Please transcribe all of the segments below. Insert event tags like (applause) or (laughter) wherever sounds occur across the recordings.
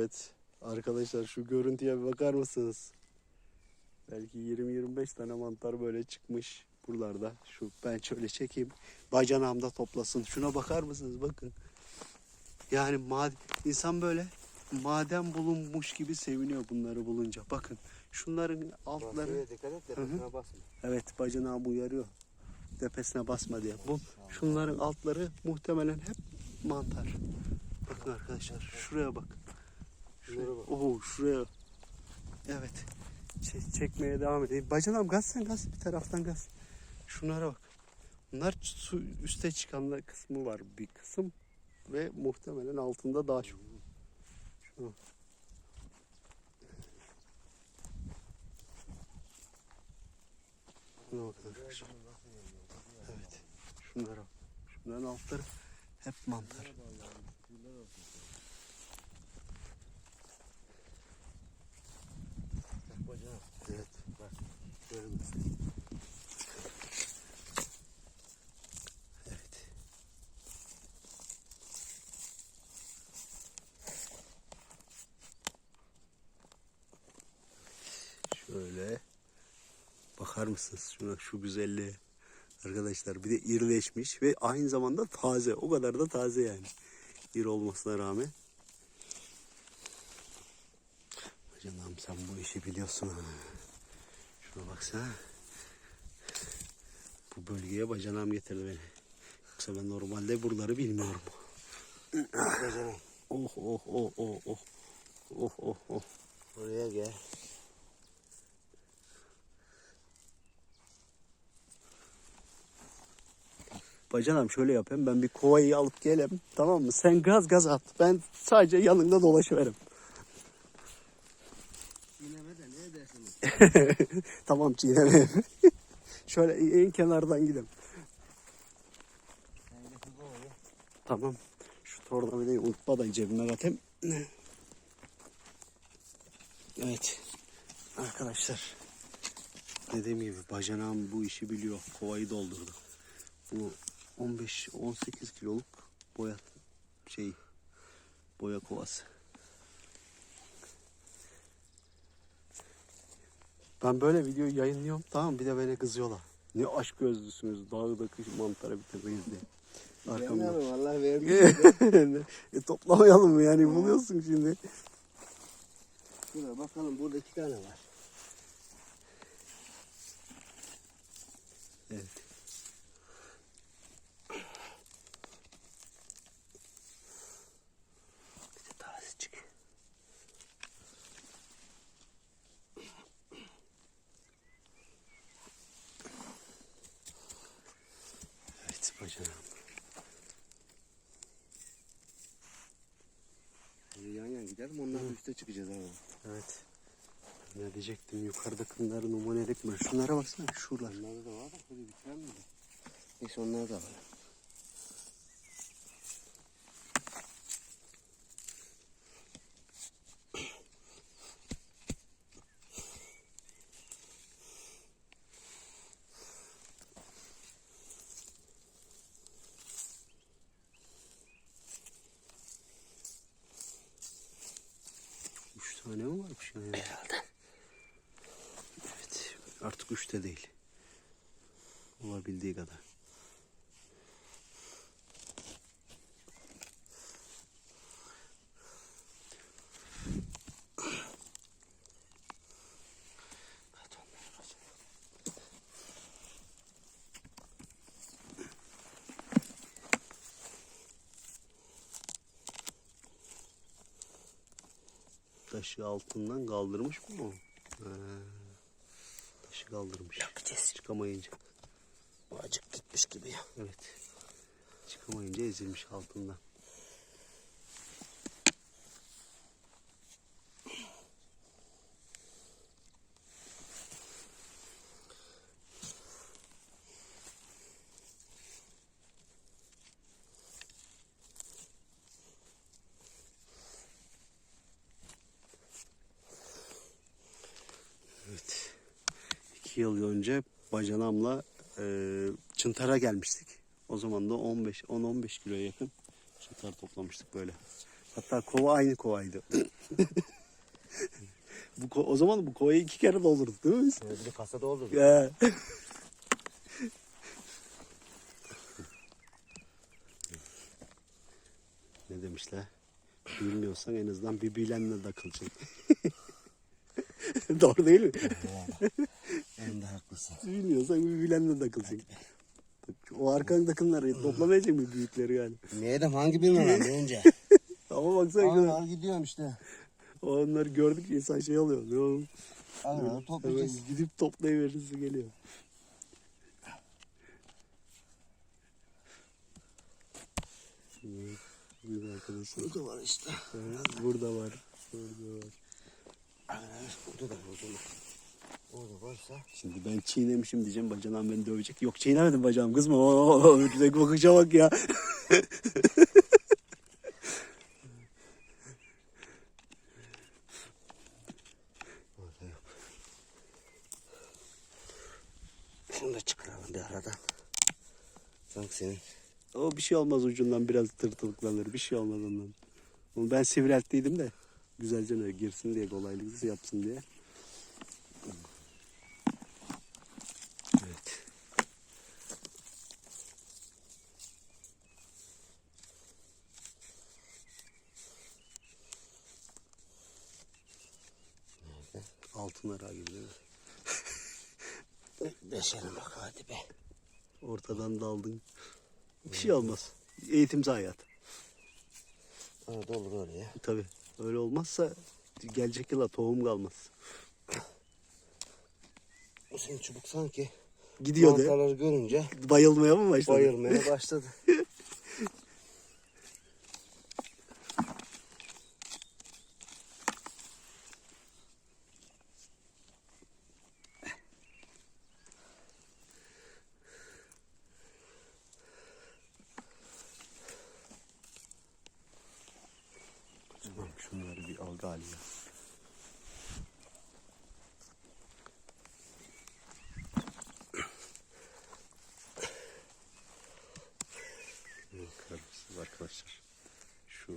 Evet. Arkadaşlar şu görüntüye bir bakar mısınız? Belki 20-25 tane mantar böyle çıkmış buralarda. Şu ben şöyle çekeyim. Bacanağımda toplasın. Şuna bakar mısınız? Bakın. Yani mad insan böyle maden bulunmuş gibi seviniyor bunları bulunca. Bakın şunların altları. Dikkat et tepesine basma. Evet bacanağım uyarıyor. Tepesine basma diye. Bu şunların altları muhtemelen hep mantar. Bakın arkadaşlar şuraya bak. Şuraya bak. Oo şuraya. Evet. Çek- çekmeye devam edeyim. Bacanağım gaz sen gaz bir taraftan gaz. Şunlara bak. Bunlar su üste çıkanlar kısmı var bir kısım ve muhtemelen altında daha çok. Şu. Şuna bakın arkadaşlar. Evet. Şunlara bak. Şunların altları hep mantar. Bak bacana. Evet. Bak. Görün. Evet. Şöyle bakar mısınız şuna şu güzelliğe arkadaşlar bir de irileşmiş ve aynı zamanda taze o kadar da taze yani iri olmasına rağmen sen bu işi biliyorsun ha. Şuna baksana. Bu bölgeye bacanağım getirdi beni. Yoksa ben normalde buraları bilmiyorum. Bacana. Oh oh oh oh oh. Oh oh oh. Buraya gel. Bacanam şöyle yapayım. Ben bir kovayı alıp gelem. Tamam mı? Sen gaz gaz at. Ben sadece yanında dolaşıverim. Yine de ne edersin? (laughs) tamam çiğneme. (laughs) şöyle en kenardan gidelim. Tamam. Şu tornavidayı unutma da cebime katayım. Evet. Arkadaşlar. Dediğim gibi bacanağım bu işi biliyor. Kovayı doldurdu. Bu 15-18 kiloluk boya şey boya kovası. Ben böyle video yayınlıyorum tamam bir de beni kızıyorlar. Ne aşk gözlüsünüz dağdaki mantara bitirdiniz diye. Arkamda. Vermiyorum Allah vermiş. (laughs) e, toplamayalım mı yani buluyorsun şimdi. Şuraya bakalım burada iki tane var. Evet. Bir de taze çık. Evet bacanağım. Böyle yan yan gidelim ondan sonra üste çıkacağız abi. Evet. Ne diyecektim yukarıda kınları numunelik mi? Şunlara baksana şuralar. Onlarda da var da böyle biter mi? Neyse onlar da var. Tane mi varmış yani? Herhalde. Evet. Artık üçte değil. Olabildiği kadar. Taşı altından kaldırmış mı o? Ha. Taşı kaldırmış. Yapacağız. Çıkamayınca. Bu acık gitmiş gibi ya. Evet. Çıkamayınca ezilmiş altından. İki yıl önce bacanamla e, Çıntar'a gelmiştik. O zaman da 15 10-15 kiloya yakın çıntar toplamıştık böyle. Hatta kova aynı kovaydı. (laughs) bu ko- o zaman bu kovayı iki kere doldurduk değil mi biz? Şöyle bir olur. Ya. (laughs) ne demişler? Bilmiyorsan en azından bir bilenle takılacaksın. (laughs) (laughs) Doğru değil mi? Hem de haklısın. Bilmiyorsan bir bilenle takılacaksın. O arkandakıları toplamayacak mı büyükleri yani? Ne edem hangi birini alayım (laughs) önce? Ama baksana al gidiyorum işte. onları gördük insan şey oluyor. Ne oğlum? Al al Hemen toplayacağız. gidip toplayıverirsi geliyor. Evet, Buyurun arkadaşlar. Burada var işte. Evet, Burada var. Burada var. Burada da. Orada varsa. Şimdi ben çiğnemişim diyeceğim bacanağım beni dövecek. Yok çiğnemedim bacağım kızma. Oo, bakışa bak ya. (laughs) Şunu da çıkaralım bir aradan. Sanki senin. O bir şey olmaz ucundan biraz tırtılıklanır. Bir şey olmaz ondan. Onu ben sivrilttiydim de. Güzelce ne girsin diye kolaylık yapsın diye. Evet. Altın ara gibi değil mi? Beşerim bak hadi be. Ortadan daldın. Bir şey olmaz. Eğitimci hayat. Arada olur öyle ya. Tabii. Öyle olmazsa gelecek yıla tohum kalmaz. Bu senin çubuk sanki. Gidiyor de. Mantarları görünce Bayılmaya mı başladı? bayılmaya başladı. (laughs) Tamam mısınız arkadaşlar? Şu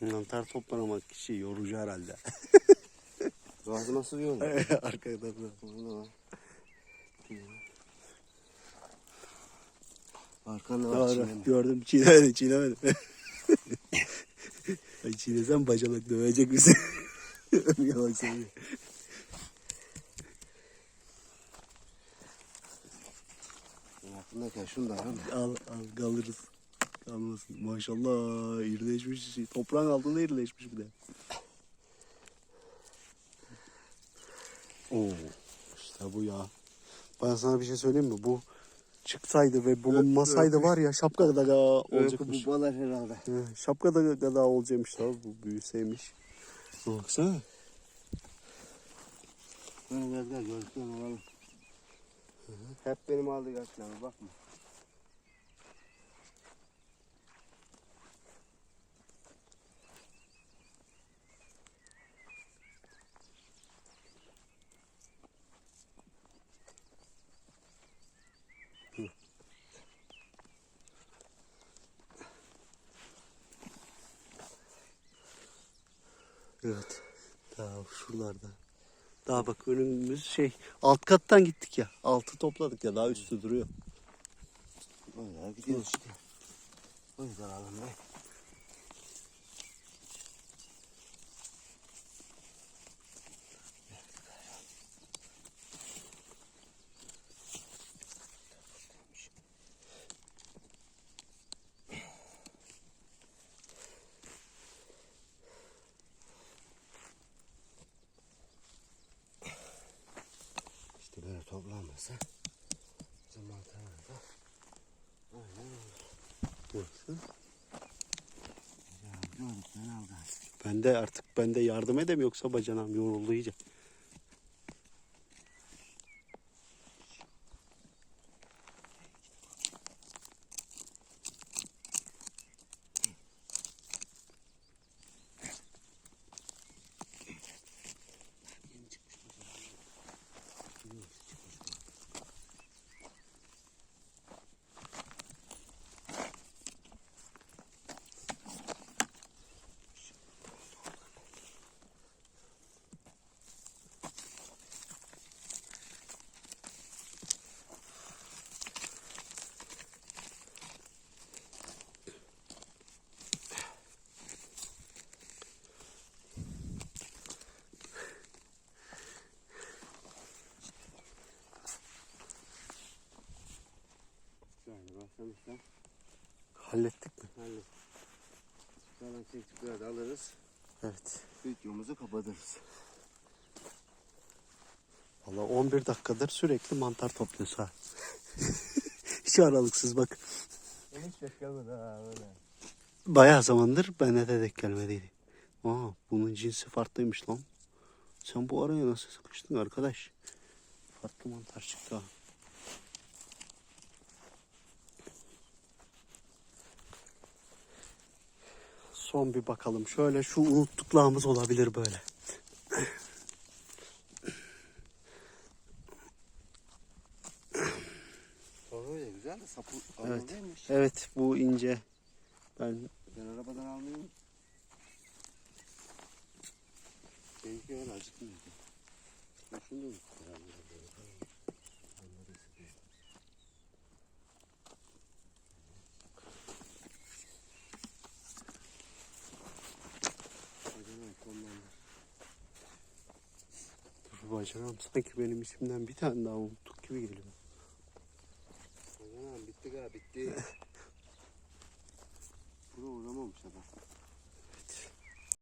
mantar toplamak kişi yorucu herhalde. (laughs) Gazı nasıl? Arkada da. Burada var. Arkanda var Doğru. çiğneme. Gördüm çiğnemedim çiğnemedim. (laughs) Ay çiğnesem bacanak dövecek bizi. (laughs) Yalan söylüyor. Altındayken şunu da al. Al al kalırız. Kalmasın. Maşallah irileşmiş. Toprağın altında irileşmiş bir de. Oo, işte bu ya. Ben sana bir şey söyleyeyim mi? Bu çıksaydı ve bulunmasaydı var ya şapka kadar olacakmış. Bu balar herhalde. He, Şapka da kadar olacakmış tabi bu büyüseymiş. Baksana. Gel gel oğlum. Hep benim aldığı yaşlarıma bakma. Evet. Daha şuralarda. Daha bak önümüz şey alt kattan gittik ya. Altı topladık ya daha üstü duruyor. Öyle gidiyoruz işte. O yüzden alalım be. Bizim mantarlarda aynen. Gördük ben de artık ben de yardım edeyim yoksa bacanam yoruldu iyice. Başlamışlar. Hallettik mi? Hallet. Sonra çektikleri de alırız. Evet. Videomuzu kapatırız. Valla 11 dakikadır sürekli mantar topluyoruz ha. (laughs) Hiç aralıksız bak. Hiç beklemedi ha öyle. Bayağı zamandır bana de denk gelmediydi. Aa bunun cinsi farklıymış lan. Sen bu araya nasıl sıkıştın arkadaş? Farklı mantar çıktı ha. Son bir bakalım. Şöyle şu unuttuklarımız olabilir böyle. Sonra öyle güzel de sapı Evet. Evet bu ince. Ben Ben arabadan almayayım. Benimki öyle acıkmıyor. Ben şunu da unuttum herhalde. Onları sıkıyor. Bacanak ondan. Dur bacanam sanki benim isimden bir tane daha unuttuk gibi geliyor.